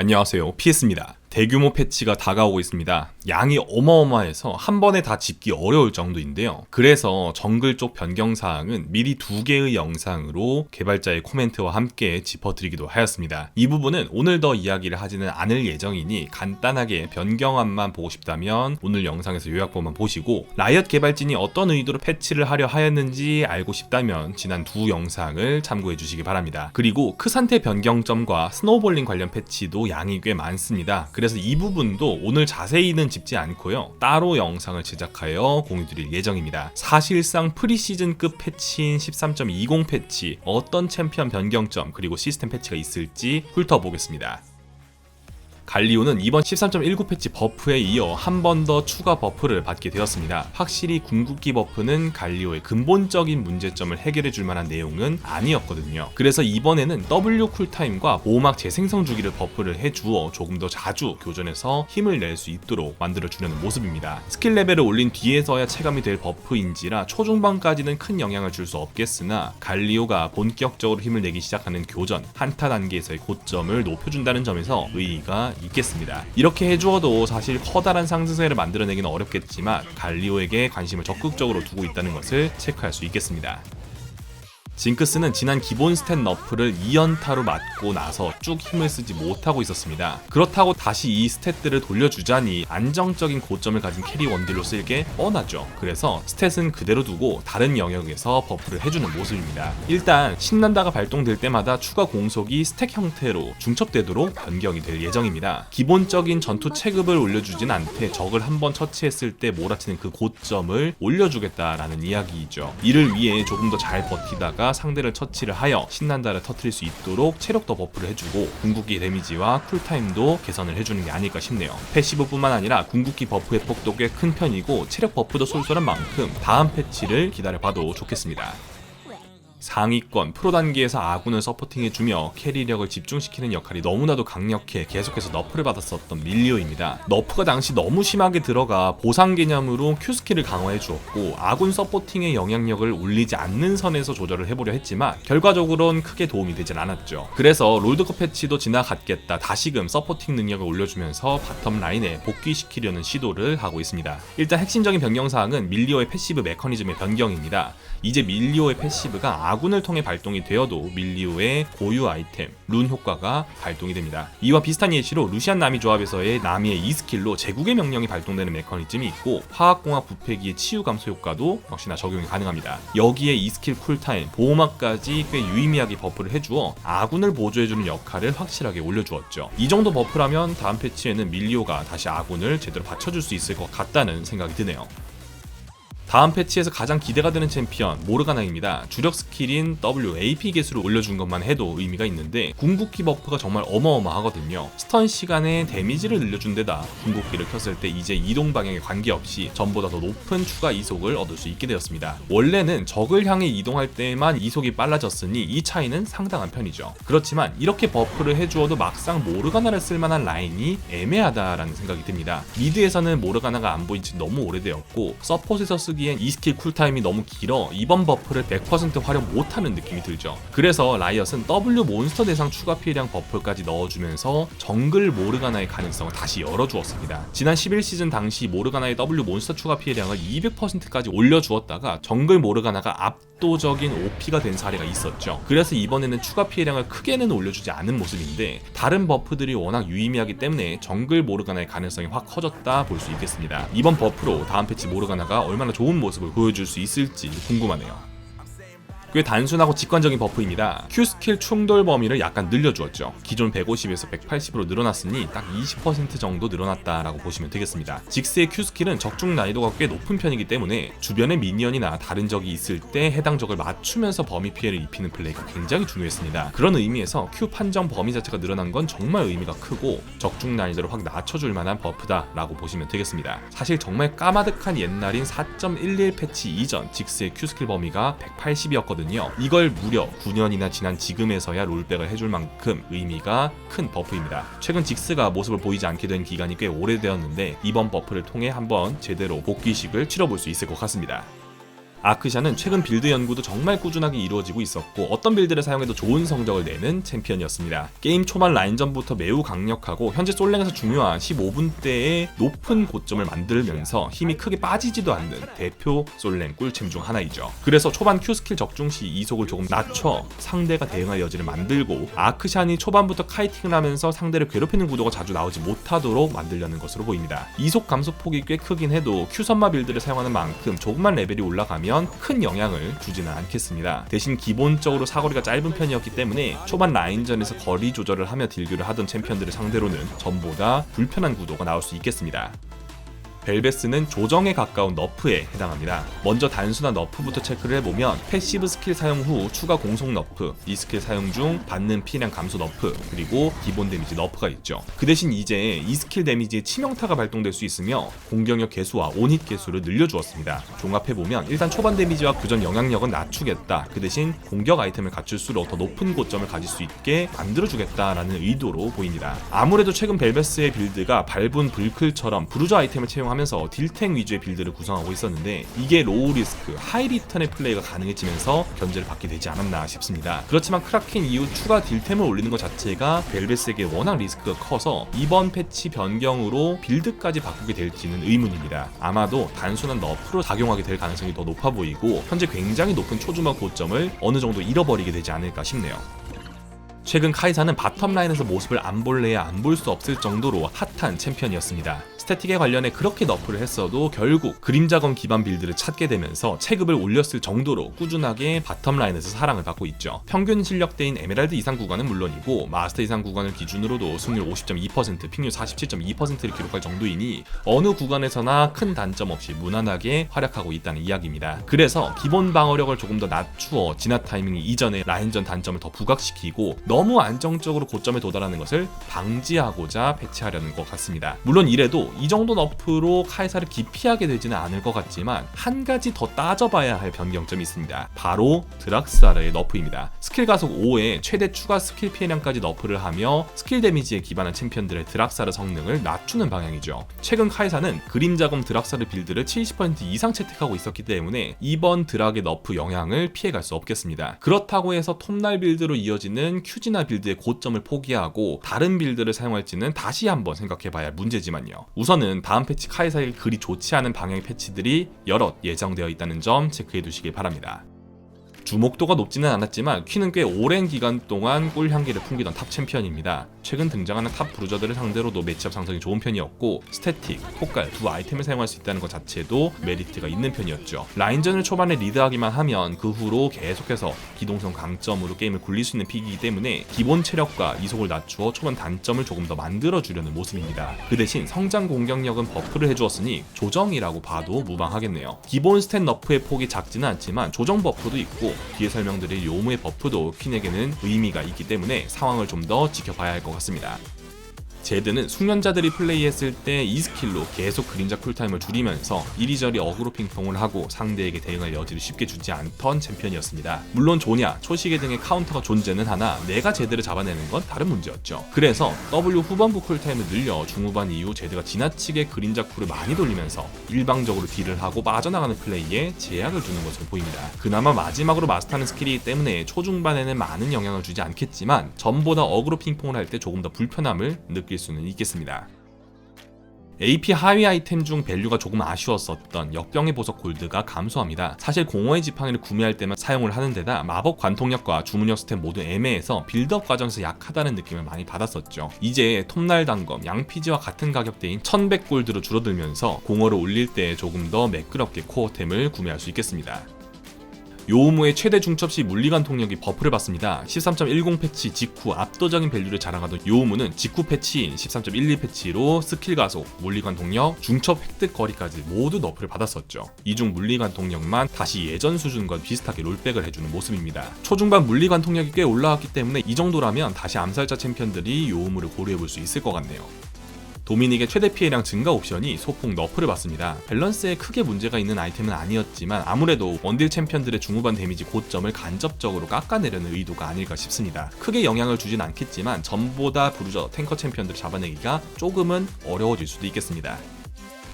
안녕하세요. PS입니다. 대규모 패치가 다가오고 있습니다. 양이 어마어마해서 한 번에 다 짚기 어려울 정도인데요. 그래서 정글 쪽 변경 사항은 미리 두 개의 영상으로 개발자의 코멘트와 함께 짚어드리기도 하였습니다. 이 부분은 오늘 더 이야기를 하지는 않을 예정이니 간단하게 변경안만 보고 싶다면 오늘 영상에서 요약본만 보시고 라이엇 개발진이 어떤 의도로 패치를 하려 하였는지 알고 싶다면 지난 두 영상을 참고해 주시기 바랍니다. 그리고 크산테 변경점과 스노우볼링 관련 패치도 양이 꽤 많습니다. 그래서 이 부분도 오늘 자세히는 짚지 않고요. 따로 영상을 제작하여 공유드릴 예정입니다. 사실상 프리시즌급 패치인 13.20 패치, 어떤 챔피언 변경점, 그리고 시스템 패치가 있을지 훑어보겠습니다. 갈리오는 이번 13.19 패치 버프에 이어 한 번 더 추가 버프를 받게 되었습니다. 확실히 궁극기 버프는 갈리오의 근본적인 문제점을 해결해 줄 만한 내용은 아니었거든요. 그래서 이번에는 W 쿨타임과 보호막 재생성 주기를 버프를 해주어 조금 더 자주 교전에서 힘을 낼 수 있도록 만들어 주려는 모습입니다. 스킬 레벨을 올린 뒤에서야 체감이 될 버프인지라 초중반까지는 큰 영향을 줄 수 없겠으나 갈리오가 본격적으로 힘을 내기 시작하는 교전 한타 단계에서의 고점을 높여준다는 점에서 의의가 있겠습니다. 이렇게 해주어도 사실 커다란 상승세를 만들어내기는 어렵겠지만 갈리오에게 관심을 적극적으로 두고 있다는 것을 체크할 수 있겠습니다. 징크스는 지난 기본 스탯 너프를 2연타로 맞고 나서 쭉 힘을 쓰지 못하고 있었습니다. 그렇다고 다시 이 스탯들을 돌려주자니 안정적인 고점을 가진 캐리 원딜로 쓸 게 뻔하죠. 그래서 스탯은 그대로 두고 다른 영역에서 버프를 해주는 모습입니다. 일단 신난다가 발동될 때마다 추가 공속이 스택 형태로 중첩되도록 변경이 될 예정입니다. 기본적인 전투 체급을 올려주진 않되 적을 한번 처치했을 때 몰아치는 그 고점을 올려주겠다라는 이야기이죠. 이를 위해 조금 더 잘 버티다가 상대를 처치를 하여 신난다를 터트릴 수 있도록 체력도 버프를 해주고 궁극기 데미지와 쿨타임도 개선을 해주는 게 아닐까 싶네요. 패시브뿐만 아니라 궁극기 버프의 폭도 꽤 큰 편이고 체력 버프도 쏠쏠한 만큼 다음 패치를 기다려봐도 좋겠습니다. 상위권 프로 단계에서 아군을 서포팅해주며 캐리력을 집중시키는 역할이 너무나도 강력해 계속해서 너프를 받았었던 밀리오입니다. 너프가 당시 너무 심하게 들어가 보상 개념으로 Q 스킬을 강화해 주었고 아군 서포팅의 영향력을 올리지 않는 선에서 조절을 해보려 했지만 결과적으로는 크게 도움이 되진 않았죠. 그래서 롤드컵 패치도 지나갔겠다 다시금 서포팅 능력을 올려주면서 바텀 라인에 복귀시키려는 시도를 하고 있습니다. 일단 핵심적인 변경 사항은 밀리오의 패시브 메커니즘의 변경입니다. 이제 밀리오의 패시브가 아군을 통해 발동이 되어도 밀리오의 고유 아이템 룬 효과가 발동이 됩니다. 이와 비슷한 예시로 루시안 나미 조합에서의 나미의 2스킬로 제국의 명령이 발동되는 메커니즘이 있고 화학공학 부패기의 치유 감소 효과도 역시나 적용이 가능합니다. 여기에 2스킬 쿨타임, 보호막까지 꽤 유의미하게 버프를 해주어 아군을 보조해주는 역할을 확실하게 올려주었죠. 이 정도 버프라면 다음 패치에는 밀리오가 다시 아군을 제대로 받쳐줄 수 있을 것 같다는 생각이 드네요. 다음 패치에서 가장 기대가 되는 챔피언 모르가나입니다. 주력 스킬인 W, AP 개수를 올려준 것만 해도 의미가 있는데 궁극기 버프가 정말 어마어마하거든요. 스턴 시간에 데미지를 늘려준 데다 궁극기를 켰을 때 이제 이동 방향에 관계없이 전보다 더 높은 추가 이속을 얻을 수 있게 되었습니다. 원래는 적을 향해 이동할 때만 이속이 빨라졌으니 이 차이는 상당한 편이죠. 그렇지만 이렇게 버프를 해주어도 막상 모르가나를 쓸만한 라인이 애매하다라는 생각이 듭니다. 미드에서는 모르가나가 안 보인 지 너무 오래되었고 서폿에서 쓰기 쓰기엔 이 스킬 쿨타임이 너무 길어 이번 버프를 100% 활용 못하는 느낌이 들죠. 그래서 라이엇은 W 몬스터 대상 추가 피해량 버프까지 넣어주면서 정글 모르가나의 가능성을 다시 열어주었습니다. 지난 11시즌 당시 모르가나의 W 몬스터 추가 피해량을 200%까지 올려주었다가 정글 모르가나가 압도적인 OP가 된 사례가 있었죠. 그래서 이번에는 추가 피해량을 크게는 올려주지 않은 모습인데 다른 버프들이 워낙 유의미하기 때문에 정글 모르가나의 가능성이 확 커졌다 볼 수 있겠습니다. 이번 버프로 다음 패치 모르가나가 얼마나 좋은 모습을 보여줄 수 있을지 궁금하네요. 꽤 단순하고 직관적인 버프입니다. Q 스킬 충돌 범위를 약간 늘려주었죠. 기존 150에서 180으로 늘어났으니 딱 20% 정도 늘어났다라고 보시면 되겠습니다. 직스의 Q 스킬은 적중 난이도가 꽤 높은 편이기 때문에 주변에 미니언이나 다른 적이 있을 때 해당 적을 맞추면서 범위 피해를 입히는 플레이가 굉장히 중요했습니다. 그런 의미에서 Q 판정 범위 자체가 늘어난 건 정말 의미가 크고 적중 난이도를 확 낮춰줄 만한 버프다라고 보시면 되겠습니다. 사실 정말 까마득한 옛날인 4.11 패치 이전 직스의 Q 스킬 범위가 180이었거든요. 있거든요. 이걸 무려 9년이나 지난 지금에서야 롤백을 해줄 만큼 의미가 큰 버프입니다. 최근 직스가 모습을 보이지 않게 된 기간이 꽤 오래되었는데 이번 버프를 통해 한번 제대로 복귀식을 치러볼 수 있을 것 같습니다. 아크샤는 최근 빌드 연구도 정말 꾸준하게 이루어지고 있었고 어떤 빌드를 사용해도 좋은 성적을 내는 챔피언이었습니다. 게임 초반 라인전부터 매우 강력하고 현재 솔랭에서 중요한 15분대의 높은 고점을 만들면서 힘이 크게 빠지지도 않는 대표 솔랭 꿀챔 중 하나이죠. 그래서 초반 Q 스킬 적중 시 이속을 조금 낮춰 상대가 대응할 여지를 만들고 아크샨이 초반부터 카이팅을 하면서 상대를 괴롭히는 구도가 자주 나오지 못하도록 만들려는 것으로 보입니다. 이속 감소 폭이 꽤 크긴 해도 Q 선마 빌드를 사용하는 만큼 조금만 레벨이 올라가면 큰 영향을 주지는 않겠습니다. 대신 기본적으로 사거리가 짧은 편이었기 때문에 초반 라인전에서 거리 조절을 하며 딜교를 하던 챔피언들을 상대로는 전보다 불편한 구도가 나올 수 있겠습니다. 벨베스는 조정에 가까운 너프에 해당합니다. 먼저 단순한 너프부터 체크를 해보면 패시브 스킬 사용 후 추가 공속 너프, 이 스킬 사용 중 받는 피량 감소 너프, 그리고 기본 데미지 너프가 있죠. 그 대신 이제 이 스킬 데미지에 치명타가 발동될 수 있으며 공격력 개수와 온힛 개수를 늘려주었습니다. 종합해보면 일단 초반 데미지와 교전 영향력은 낮추겠다. 그 대신 공격 아이템을 갖출수록 더 높은 고점을 가질 수 있게 만들어주겠다라는 의도로 보입니다. 아무래도 최근 벨베스의 빌드가 밟은 불클처럼 브루저 아이템을 채용하면 서 딜탱 위주의 빌드를 구성하고 있었는데 이게 로우 리스크, 하이 리턴의 플레이가 가능해지면서 견제를 받게 되지 않았나 싶습니다. 그렇지만 크라켄 이후 추가 딜템을 올리는 것 자체가 벨베스에게 워낙 리스크가 커서 이번 패치 변경으로 빌드까지 바꾸게 될지는 의문입니다. 아마도 단순한 너프로 작용하게 될 가능성이 더 높아 보이고 현재 굉장히 높은 초중반 고점을 어느 정도 잃어버리게 되지 않을까 싶네요. 최근 카이사는 바텀 라인에서 모습을 안 볼래야 안 볼 수 없을 정도로 핫한 챔피언이었습니다. 스태틱에 관련해 그렇게 너프를 했어도 결국 그림자검 기반 빌드를 찾게 되면서 체급을 올렸을 정도로 꾸준하게 바텀 라인에서 사랑을 받고 있죠. 평균 실력대인 에메랄드 이상 구간은 물론이고 마스터 이상 구간을 기준으로도 승률 50.2%, 픽률 47.2%를 기록할 정도이니 어느 구간에서나 큰 단점 없이 무난하게 활약하고 있다는 이야기입니다. 그래서 기본 방어력을 조금 더 낮추어 진화 타이밍 이전에 라인전 단점을 더 부각시키고 너무 안정적으로 고점에 도달하는 것을 방지하고자 배치하려는 것 같습니다. 물론 이래도 이 정도 너프로 카이사를 기피하게 되지는 않을 것 같지만 한 가지 더 따져봐야 할 변경점이 있습니다. 바로 드락사르의 너프입니다. 스킬 가속 5에 최대 추가 스킬 피해량까지 너프를 하며 스킬 데미지에 기반한 챔피언들의 드락사르 성능을 낮추는 방향이죠. 최근 카이사는 그림자검 드락사르 빌드를 70% 이상 채택하고 있었기 때문에 이번 드락의 너프 영향을 피해갈 수 없겠습니다. 그렇다고 해서 톱날 빌드로 이어지는 큐지나 빌드의 고점을 포기하고 다른 빌드를 사용할지는 다시 한번 생각해봐야 할 문제지만요. 우선은 다음 패치 카이사의 그리 좋지 않은 방향의 패치들이 여럿 예정되어 있다는 점 체크해 두시길 바랍니다. 주목도가 높지는 않았지만 퀴는 꽤 오랜 기간 동안 꿀 향기를 풍기던 탑 챔피언입니다. 최근 등장하는 탑 브루저들을 상대로도 매치업 상성이 좋은 편이었고 스태틱, 폭갈 두 아이템을 사용할 수 있다는 것 자체도 메리트가 있는 편이었죠. 라인전을 초반에 리드하기만 하면 그 후로 계속해서 기동성 강점으로 게임을 굴릴 수 있는 픽이기 때문에 기본 체력과 이속을 낮추어 초반 단점을 조금 더 만들어 주려는 모습입니다. 그 대신 성장 공격력은 버프를 해주었으니 조정이라고 봐도 무방하겠네요. 기본 스탯 너프의 폭이 작지는 않지만 조정 버프도 있고 뒤에 설명드릴 요무의 버프도 퀸에게는 의미가 있기 때문에 상황을 좀 더 지켜봐야 할 것 같습니다. 제드는 숙련자들이 플레이했을 때 이 스킬로 계속 그림자 쿨타임을 줄이면서 이리저리 어그로 핑퐁을 하고 상대에게 대응할 여지를 쉽게 주지 않던 챔피언이었습니다. 물론 조냐, 초시계 등의 카운터가 존재는 하나 내가 제드를 잡아내는 건 다른 문제였죠. 그래서 W 후반부 쿨타임을 늘려 중후반 이후 제드가 지나치게 그림자 쿨을 많이 돌리면서 일방적으로 딜을 하고 빠져나가는 플레이에 제약을 주는 것으로 보입니다. 그나마 마지막으로 마스터하는 스킬이기 때문에 초중반에는 많은 영향을 주지 않겠지만 전보다 어그로 핑퐁을 할 때 조금 더 불편함을 느낄 수는 있겠습니다. AP 하위 아이템 중 밸류가 조금 아쉬웠었던 역병의 보석 골드가 감소합니다. 사실 공허의 지팡이를 구매할 때만 사용을 하는 데다 마법 관통력과 주문력 스텝 모두 애매해서 빌드업 과정에서 약하다는 느낌을 많이 받았었죠. 이제 톱날 단검, 양피지와 같은 가격대인 1100 골드로 줄어들면서 공허를 올릴 때 조금 더 매끄럽게 코어템을 구매할 수 있겠습니다. 요우무의 최대 중첩 시 물리관 통력이 버프를 받습니다. 13.10 패치 직후 압도적인 밸류를 자랑하던 요우무는 직후 패치인 13.12 패치로 스킬 가속, 물리관 동력, 중첩 획득 거리까지 모두 너프를 받았었죠. 이중 물리관 동력만 다시 예전 수준과 비슷하게 롤백을 해주는 모습입니다. 초중반 물리관 통력이 꽤 올라왔기 때문에 이 정도라면 다시 암살자 챔피언들이 요우무를 고려해볼 수 있을 것 같네요. 도미닉의 최대 피해량 증가 옵션이 소폭 너프를 받습니다. 밸런스에 크게 문제가 있는 아이템은 아니었지만 아무래도 원딜 챔피언들의 중후반 데미지 고점을 간접적으로 깎아내려는 의도가 아닐까 싶습니다. 크게 영향을 주진 않겠지만 전보다 브루저 탱커 챔피언들을 잡아내기가 조금은 어려워질 수도 있겠습니다.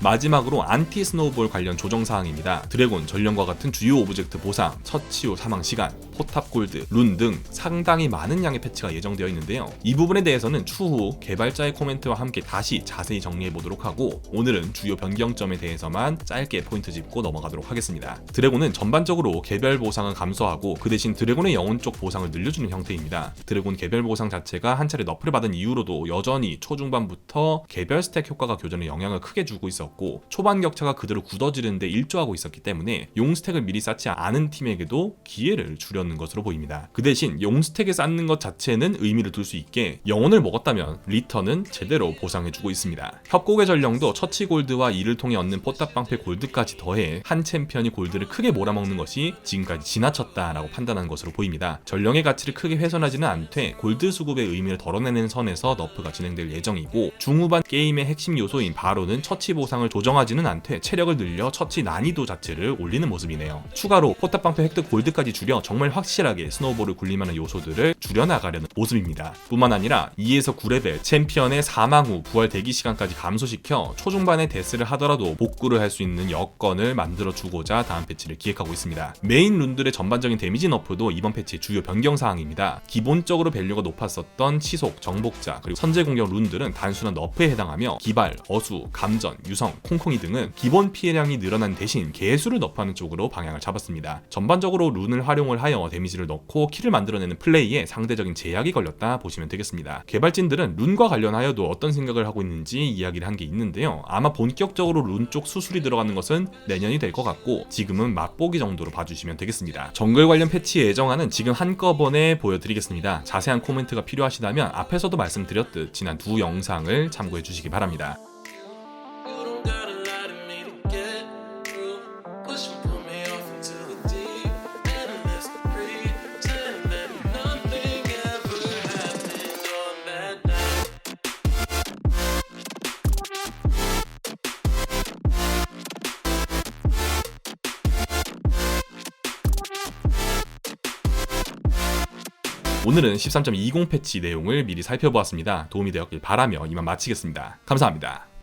마지막으로 안티 스노우볼 관련 조정 사항입니다. 드래곤 전령과 같은 주요 오브젝트 보상, 처치 후 사망 시간, 포탑 골드, 룬 등 상당히 많은 양의 패치가 예정되어 있는데요. 이 부분에 대해서는 추후 개발자의 코멘트와 함께 다시 자세히 정리해 보도록 하고 오늘은 주요 변경점에 대해서만 짧게 포인트 짚고 넘어가도록 하겠습니다. 드래곤은 전반적으로 개별 보상을 감소하고 그 대신 드래곤의 영혼 쪽 보상을 늘려주는 형태입니다. 드래곤 개별 보상 자체가 한 차례 너프를 받은 이후로도 여전히 초중반부터 개별 스택 효과가 교전에 영향을 크게 주고 있 었고 초반 격차가 그대로 굳어지는데 일조하고 있었기 때문에 용 스택을 미리 쌓지 않은 팀에게도 기회를 주려는 것으로 보입니다. 그 대신 용 스택에 쌓는 것 자체는 의미를 둘 수 있게 영혼을 먹었다면 리턴은 제대로 보상해주고 있습니다. 협곡의 전령도 처치 골드와 이를 통해 얻는 포탑 방패 골드까지 더해 한 챔피언이 골드를 크게 몰아먹는 것이 지금까지 지나쳤다라고 판단한 것으로 보입니다. 전령의 가치를 크게 훼손하지는 않되 골드 수급의 의미를 덜어내는 선에서 너프가 진행될 예정이고 중후반 게임의 핵심 요소인 바로는 처치 보상 을 조정하지는 않되 체력을 늘려 처치 난이도 자체를 올리는 모습이네요. 추가로 포탑 방패 획득 골드까지 줄여 정말 확실하게 스노우볼을 굴림하는 요소들을 줄여나가려는 모습입니다. 뿐만 아니라 2에서 9레벨 챔피언의 사망 후 부활 대기 시간까지 감소시켜 초중반에 데스를 하더라도 복구를 할 수 있는 여건을 만들어 주고자 다음 패치를 기획하고 있습니다. 메인 룬들의 전반적인 데미지 너프도 이번 패치의 주요 변경 사항입니다. 기본적으로 밸류가 높았었던 치속, 정복자, 그리고 선제 공격 룬들은 단순한 너프에 해당하며 기발, 어수, 감전, 유성, 콩콩이 등은 기본 피해량이 늘어난 대신 개수를 너프하는 쪽으로 방향을 잡았습니다. 전반적으로 룬을 활용을 하여 데미지를 넣고 킬을 만들어내는 플레이에 상대적인 제약이 걸렸다 보시면 되겠습니다. 개발진들은 룬과 관련하여도 어떤 생각을 하고 있는지 이야기를 한 게 있는데요. 아마 본격적으로 룬 쪽 수술이 들어가는 것은 내년이 될 것 같고 지금은 맛보기 정도로 봐주시면 되겠습니다. 정글 관련 패치 예정안은 지금 한꺼번에 보여드리겠습니다. 자세한 코멘트가 필요하시다면 앞에서도 말씀드렸듯 지난 두 영상을 참고해 주시기 바랍니다. 오늘은 13.20 패치 내용을 미리 살펴보았습니다. 도움이 되었길 바라며 이만 마치겠습니다. 감사합니다.